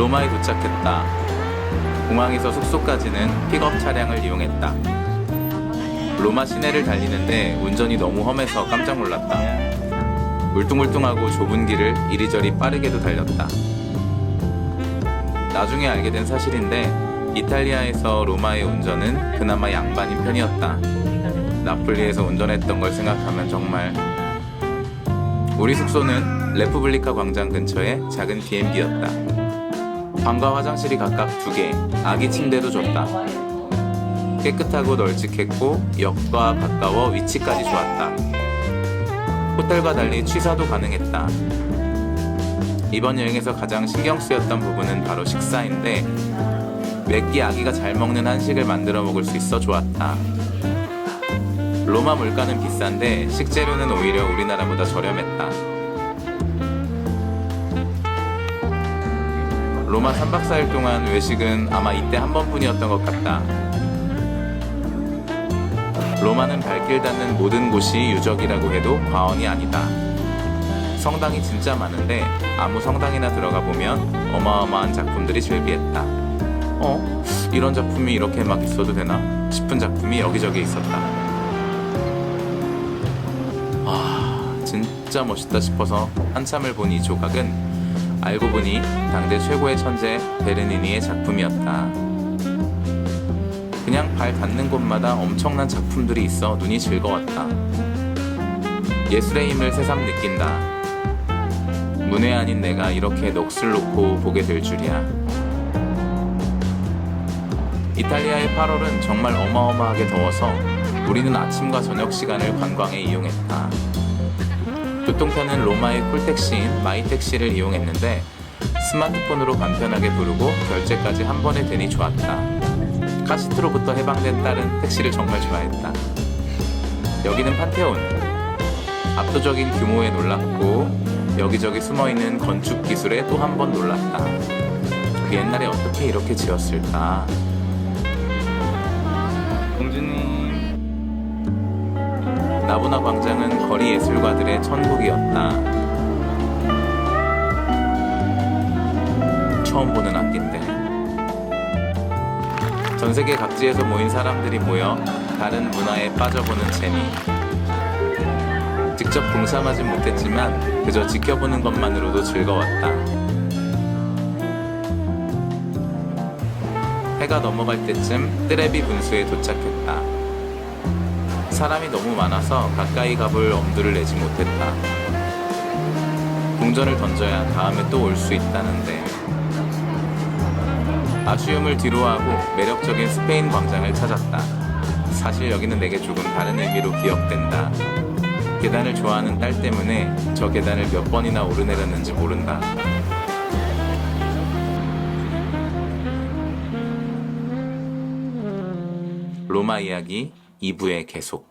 로마에 도착했다. 공항에서 숙소까지는 픽업 차량을 이용했다. 로마 시내를 달리는데 운전이 너무 험해서 깜짝 놀랐다. 울퉁불퉁하고 좁은 길을 이리저리 빠르게도 달렸다. 나중에 알게 된 사실인데 이탈리아에서 로마의 운전은 그나마 양반인 편이었다. 나폴리에서 운전했던 걸 생각하면 정말 우리 숙소는 레푸블리카 광장 근처의 작은 B&B였다. 방과 화장실이 각각 두 개, 아기 침대도 줬다. 깨끗하고 널찍했고 역과 가까워 위치까지 좋았다. 호텔과 달리 취사도 가능했다. 이번 여행에서 가장 신경 쓰였던 부분은 바로 식사인데 몇끼 아기가 잘 먹는 한식을 만들어 먹을 수 있어 좋았다. 로마 물가는 비싼데 식재료는 오히려 우리나라보다 저렴했다. 로마 3박 4일 동안 외식은 아마 이때 한 번뿐이었던 것 같다. 로마는 발길 닿는 모든 곳이 유적이라고 해도 과언이 아니다. 성당이 진짜 많은데 아무 성당이나 들어가 보면 어마어마한 작품들이 즐비했다. 어? 이런 작품이 이렇게 막 있어도 되나? 싶은 작품이 여기저기 있었다. 와, 진짜 멋있다 싶어서 한참을 본 이 조각은 알고 보니 당대 최고의 천재 베르니니의 작품이었다. 그냥 발 닿는 곳마다 엄청난 작품들이 있어 눈이 즐거웠다. 예술의 힘을 새삼 느낀다. 문외 아닌 내가 이렇게 넋을 놓고 보게 될 줄이야. 이탈리아의 8월은 정말 어마어마하게 더워서 우리는 아침과 저녁 시간을 관광에 이용했다. 교통편은 로마의 콜택시인 마이택시를 이용했는데 스마트폰으로 간편하게 부르고 결제까지 한 번에 되니 좋았다. 카시트로부터 해방된 딸은 택시를 정말 좋아했다. 여기는 판테온. 압도적인 규모에 놀랐고 여기저기 숨어있는 건축 기술에 또 한 번 놀랐다. 그 옛날에 어떻게 이렇게 지었을까? 나보나 광장은 거리 예술가들의 천국이었다. 처음 보는 악기인데. 전 세계 각지에서 모인 사람들이 모여 다른 문화에 빠져보는 재미. 직접 동참하진 못했지만 그저 지켜보는 것만으로도 즐거웠다. 해가 넘어갈 때쯤 뜨레비 분수에 도착했다. 사람이 너무 많아서 가까이 가볼 엄두를 내지 못했다. 궁전을 던져야 다음에 또 올 수 있다는데. 아쉬움을 뒤로하고 매력적인 스페인 광장을 찾았다. 사실 여기는 내게 조금 다른 의미로 기억된다. 계단을 좋아하는 딸 때문에 저 계단을 몇 번이나 오르내렸는지 모른다. 로마 이야기 2부의 계속.